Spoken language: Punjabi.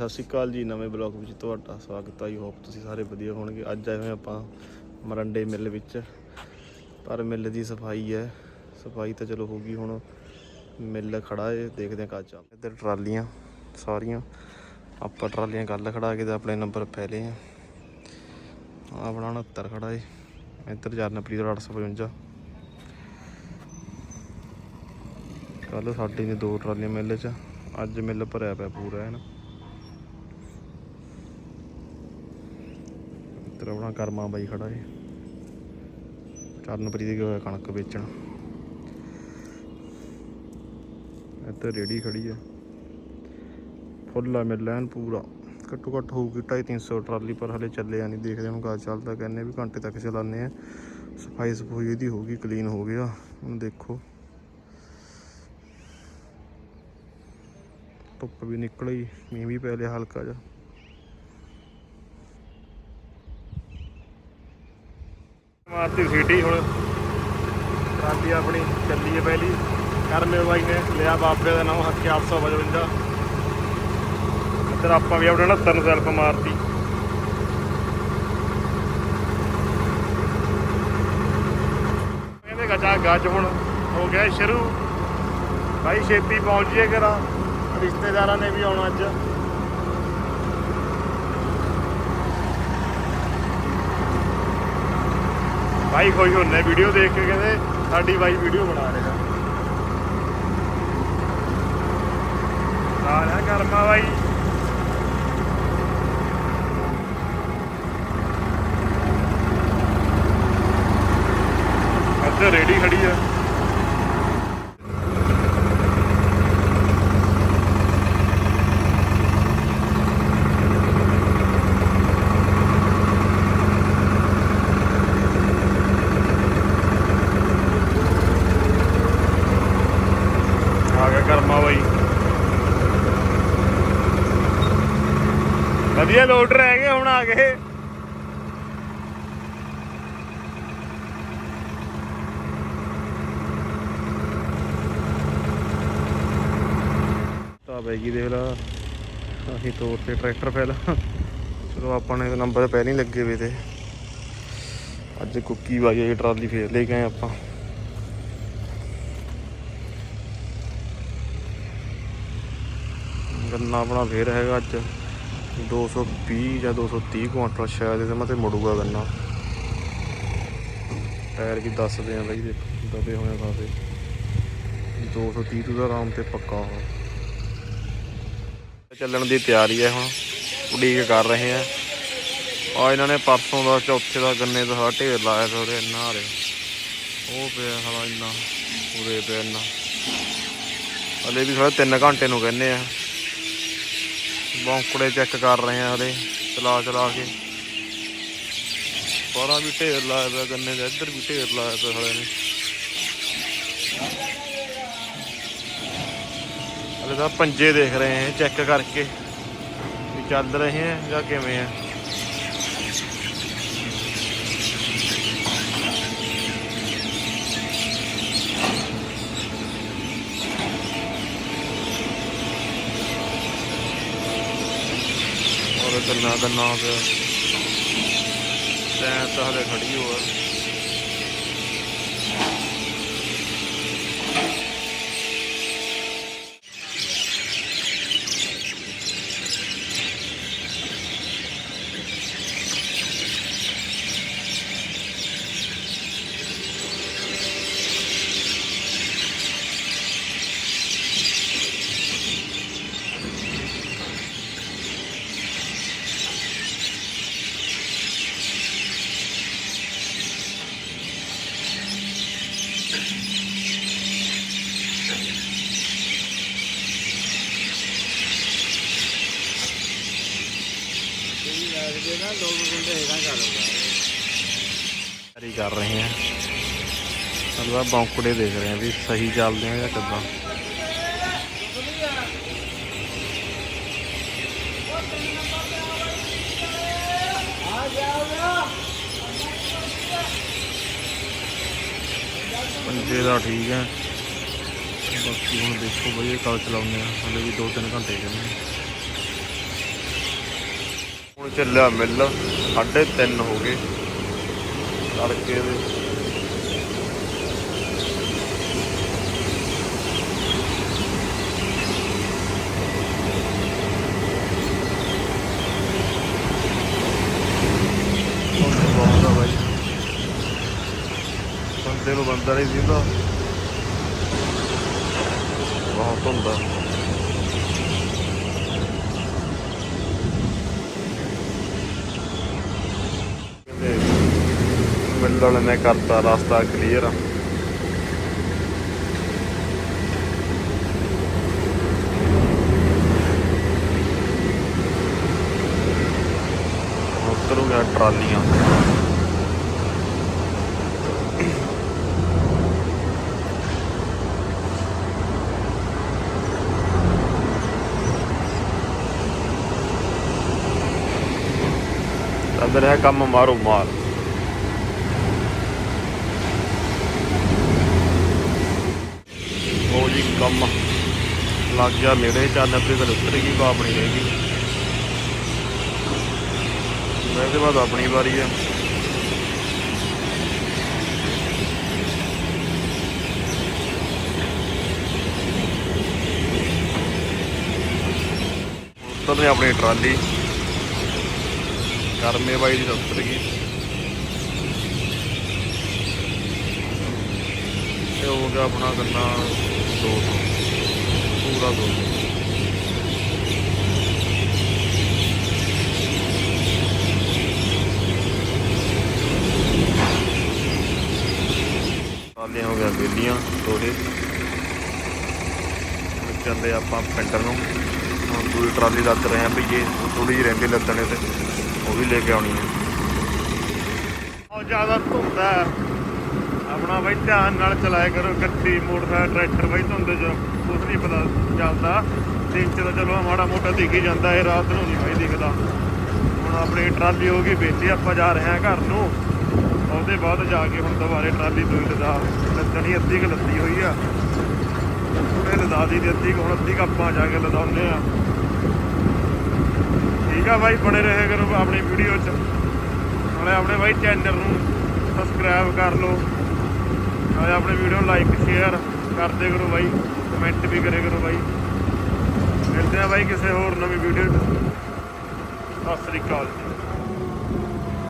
ਸਤਿ ਸ਼੍ਰੀ ਅਕਾਲ ਜੀ, ਨਵੇਂ ਬਲੌਗ ਵਿੱਚ ਤੁਹਾਡਾ ਸਵਾਗਤ ਹੈ ਆਈ ਹੋਪ ਤੁਸੀਂ ਸਾਰੇ ਵਧੀਆ ਹੋਣਗੇ। ਅੱਜ ਆਏ ਹੋਏ ਆਪਾਂ ਮਰੰਡੇ ਮਿੱਲ ਵਿੱਚ। ਪਰ ਮਿੱਲ ਦੀ ਸਫ਼ਾਈ ਹੈ। ਸਫ਼ਾਈ ਤਾਂ ਚਲੋ ਹੋ ਗਈ, ਹੁਣ ਮਿੱਲ ਖੜਾ ਏ। ਦੇਖਦੇ ਹਾਂ ਕਦ ਚੱਲ ਇੱਧਰ ਟਰਾਲੀਆਂ ਸਾਰੀਆਂ। ਆਪਾਂ ਟਰਾਲੀਆਂ ਕੱਲ ਖੜਾ ਕੇ ਤੇ ਆਪਣੇ ਨੰਬਰ ਪਹਿਲੇ ਆ। ਆਪਣਾ 69 ਖੜਾ ਏ। ਇੱਧਰ ਜਰਨਪ੍ਰੀਤ 855 ਕੱਲ ਸਾਡੇ ਨੇ ਦੋ ਟਰਾਲੀਆਂ ਮਿੱਲ 'ਚ। ਅੱਜ ਮਿੱਲ ਭਰਿਆ ਪਿਆ ਪੂਰਾ, ਹੈ ਨਾ? ਇੱਧਰ ਆਪਣਾ ਕਰਮਾ ਬਾਈ ਖੜਾ ਏ। ਚਰਨਪ੍ਰੀਤ ਗਿਆ ਹੋਇਆ ਕਣਕ ਵੇਚਣ। ਇੱਧਰ ਰੇੜੀ ਖੜੀ ਆ ਫੁੱਲ ਆ ਮਿਲ ਲੈਣ ਪੂਰਾ। ਘੱਟੋ ਘੱਟ ਹੋਊਗੀ 250 ਟਰਾਲੀ, ਪਰ ਹਲੇ ਚੱਲਿਆ ਨਹੀਂ। ਦੇਖਦੇ ਹੁਣ ਕਾ ਚੱਲਦਾ ਕਹਿੰਦੇ ਵੀ ਘੰਟੇ ਤੱਕ ਚਲਾਉਂਦੇ ਆ। ਸਫ਼ਾਈ ਸਫੂਈ ਇਹਦੀ ਹੋ ਗਈ ਕਲੀਨ ਹੋ ਗਿਆ। ਹੁਣ ਦੇਖੋ। ਧੁੱਪ ਵੀ ਨਿਕਲੀ, ਮੀਂਹ ਵੀ ਪੈ ਲਿਆ ਹਲਕਾ ਜਿਹਾ। ਮਾਰਤੀ ਸੀਟੀ ਹੁਣ। ਟਰਾਲੀ ਆਪਣੀ ਚੱਲੀ ਹੈ ਪਹਿਲੀ। ਕਰਮੇ ਬਾਈ ਨੇ ਲਿਆ ਬਾਬੇ ਦਾ ਨਾਮ ਹੱਕੇ 855 ਇੱਧਰ ਆਪਾਂ ਵੀ ਆਪਣੇ 69 ਨੂੰ ਸੈਲਫ ਮਾਰਤੀ। ਕਹਿੰਦੇ ਗੱਜਾ ਗੱਜ ਹੁਣ ਹੋ ਗਿਆ ਸ਼ੁਰੂ। ਭਾਈ ਛੇਤੀ ਪਹੁੰਚ ਜੀਏ ਕਰਾਂ ਰਿਸ਼ਤੇਦਾਰਾਂ ਨੇ ਵੀ ਆਉਣਾ ਅੱਜ। ਭਾਈ ਖੁਸ਼ ਹੁੰਨੇ ਵੀਡੀਓ ਦੇਖ ਕੇ ਕਹਿੰਦੇ, ਸਾਡੀ ਬਾਈ ਵੀਡੀਓ ਬਣਾ ਰਿਹਾ। ਸਾਰਾ ਕਰਮਾ ਬਾਈ। ਇੱਧਰ ਰੇੜੀ ਖੜੀ ਆ ਗਿਆ ਕਰਮਾ ਬਾਈ ਵਧੀਆ ਲੋਡ ਰਹਿ ਗਏ ਹੁਣ ਆ ਗਏ। ਤਾਂ ਬੈਗੀ ਦੇਖ ਲਾ, ਅਸੀਂ ਤੋਰ ਤੇ ਟਰੈਕਟਰ ਪਹਿਲਾਂ। ਚਲੋ ਆਪਾਂ ਨੇ ਨੰਬਰ ਪਹਿਲਾਂ ਹੀ ਲੱਗੇ ਵੇ ਤੇ। ਅੱਜ ਕੁੱਕੀ ਵਾਈ ਟਰਾਲੀ ਫੇਰ ਲੈ ਕੇ ਆਏ ਆਪਾਂ। ਗੰਨਾ ਆਪਣਾ ਫੇਰ ਹੈਗਾ ਅੱਜ। 220 ਜਾਂ 230 ਕੁਆਂਟਲ ਸ਼ਾਇਦ ਇਹਦੇ ਮਤੇ ਮੁੜੂਗਾ ਗੰਨਾ। ਟਾਇਰ ਵੀ ਦੱਸਦੇ ਆ ਬਈ ਦਬੇ ਹੋਏ ਖਾਸੇ 230 ਤੋਂ ਤਾਂ ਆਰਾਮ ਤੇ ਪੱਕਾ ਹੋ ਚੱਲਣ ਦੀ ਤਿਆਰੀ ਹੈ ਹੁਣ, ਉਡੀਕ ਕਰ ਰਹੇ ਆ। ਆ ਇਹਨਾਂ ਨੇ ਪਰਸੋਂ ਦਾ, ਚੌਥੇ ਦਾ ਗੰਨੇ ਦਾ ਸਾਰਾ ਢੇਰ ਲਾਇਆ ਪਿਆ ਇੰਨਾ ਆ ਉਹ ਪਿਆ ਹਲਾ ਇੰਨਾ ਉਰੇ ਪਿਆ ਇੰਨਾ। ਹਲੇ ਵੀ ਥੋੜਾ 3 ਘੰਟੇ ਨੂੰ ਕਹਿੰਦੇ ਆ। ਬੌਂਕੜੇ ਚੈੱਕ ਕਰ ਰਹੇ ਆ ਹਲੇ, ਚਲਾ ਚਲਾ ਕੇ। ਬਾਰਾਂ ਵੀ ਢੇਰ ਲਾਇਆ ਪਿਆ ਗੰਨੇ ਦੇ, ਇੱਧਰ ਵੀ ਢੇਰ ਲਾਇਆ ਪਿਆ ਹਲੇ ਨੇ ਹਲੇ ਤਾਂ ਪੰਜੇ ਦੇਖ ਰਹੇ ਆ ਚੈੱਕ ਕਰਕੇ ਵੀ ਚੱਲ ਰਹੇ ਆ ਜਾਂ ਕਿਵੇਂ ਆ। ਔਰ ਗੰਨਾ ਗੰਨਾ ਪਿਆ। ਤੈਂ ਤਾਂ ਹਲੇ ਖੜੀ ਹੋ ਆ ਤਿਆਰੀ ਕਰ ਰਹੇ ਆ ਸਲਵਾ ਬੌਂਕੜੇ ਦੇਖ ਰਹੇ ਆ ਵੀ ਸਹੀ ਚੱਲਦੇ ਆ ਜਾਂ ਕਿੱਦਾਂ। ਪੰਜੇ ਦਾ ਠੀਕ ਹੈ। ਬਾਕੀ ਹੁਣ ਦੇਖੋ ਬਈ ਇਹ ਕੱਲ ਚਲਾਉਂਦੇ ਆ। ਹਲੇ ਵੀ 2-3 ਘੰਟੇ ਕਹਿੰਦੇ ਚੱਲਿਆ ਮਿੱਲ, ਸਾਢੇ ਤਿੰਨ ਹੋ ਗਏ। ਤੜਕੇ ਦੇ। ਬਾਈ। ਬੰਦੇ ਨੂੰ ਬੰਦਾ ਨਹੀਂ ਦਿੰਦਾ। ਬਹੁਤ ਹੁੰਦਾ। ਮਿਲਣ ਨੇ ਕਰਤਾ ਰਸਤਾ ਕਲੀਅਰ ਉੱਧਰੋਂ ਟਰਾਲੀਆਂ। ਚੱਲ ਰਿਹਾ ਕੰਮ ਮਾਰੋ ਮਾਰ। ਜੀ, ਕੰਮ ਲੱਗ ਗਿਆ ਨੇੜੇ, ਚੱਲ ਅੱਗੇ ਗੱਲ ਉੱਤਰ ਗਈ ਕੋ ਆਪਣੀ ਰਹਿ ਗਈ। ਇਹਦੇ ਬਾਅਦ ਆਪਣੀ ਵਾਰੀ ਆ। ਉੱਤਰ ਆਪਣੀ ਟਰਾਲੀ, ਕਰਮੇ ਬਾਈ ਦੀ ਤਾਂ ਗਈ। ਇਹ ਹੋ ਗਿਆ ਆਪਣਾ ਗੰਨਾ 200 ਪੂਰਾ 200 ਟਰਾਲੀਆਂ ਹੋ ਗਿਆ ਵੇਲੀਆਂ ਦੋਹੇ ਹੁਣ ਚੱਲੇ ਆਪਾਂ ਪਿੰਡ ਨੂੰ। ਹੁਣ ਦੂਜੀ ਟਰਾਲੀ ਲੱਦ ਰਹੇ ਆ ਵੀ ਜੇ ਥੋੜੀ ਜਿਹੀ ਰਹਿੰਦੀ ਲੱਦਣੇ ਤੇ ਉਹ ਵੀ ਲੈ ਕੇ ਆਉਣੀ ਹੈ। ਬਹੁਤ ਜ਼ਿਆਦਾ ਧੁੰਦ ਹੈ। ਆਪਣਾ ਬਈ ਧਿਆਨ ਨਾਲ ਚਲਾਇਆ ਕਰੋ, ਗੱਡੀ, ਮੋਟਰਸਾਈਕਲ, ਟਰੈਕਟਰ ਬਈ ਧੁੰਦ ਚ, ਕੁਛ ਨਹੀਂ ਪਤਾ ਚੱਲਦਾ। ਦਿਨ ਚ ਤਾਂ ਚਲੋ ਮਾੜਾ ਮੋਟਾ ਦਿਖ ਹੀ ਜਾਂਦਾ ਇਹ, ਰਾਤ ਨੂੰ ਨਹੀਂ ਬਈ ਦਿਖਦਾ। ਹੁਣ ਆਪਣੀ ਟਰਾਲੀ ਹੋ ਗਈ ਵੇਚੀ, ਆਪਾਂ ਜਾ ਰਹੇ ਹਾਂ ਘਰ ਨੂੰ। ਉਹਦੇ ਬਾਅਦ ਜਾ ਕੇ ਹੁਣ ਦੁਬਾਰੇ ਟਰਾਲੀ ਦੂਈ ਲਦਾ ਲੱਦਣੀ ਅੱਧੀ ਕੁ ਲੱਦੀ ਹੋਈ ਆ। ਉਹਨੇ ਲਦਾ ਦੀ ਅੱਧੀ ਕੁ, ਹੁਣ ਅੱਧੀ ਕੁ ਆਪਾਂ ਜਾ ਕੇ ਲਦਾਉਂਦੇ ਆ ਠੀਕ ਆ ਬਾਈ, ਬਣੇ ਰਹੇ ਕਰੋ ਆਪਣੀ ਵੀਡੀਓ 'ਚ। ਨਾਲੇ ਆਪਣੇ ਬਾਈ ਚੈਨਲ ਨੂੰ ਸਬਸਕ੍ਰਾਈਬ ਕਰ ਲਓ। ਨਾਲੇ ਆਪਣੇ ਵੀਡੀਓ ਲਾਈਕ ਸ਼ੇਅਰ ਕਰਦੇ ਕਰੋ ਬਾਈ ਕਮੈਂਟ ਵੀ ਕਰੇ ਕਰੋ ਬਾਈ। ਮਿਲਦੇ ਆ ਬਾਈ ਕਿਸੇ ਹੋਰ ਨਵੀਂ ਵੀਡੀਓ 'ਚ। ਸਤਿ ਸ੍ਰੀ ਅਕਾਲ ਜੀ।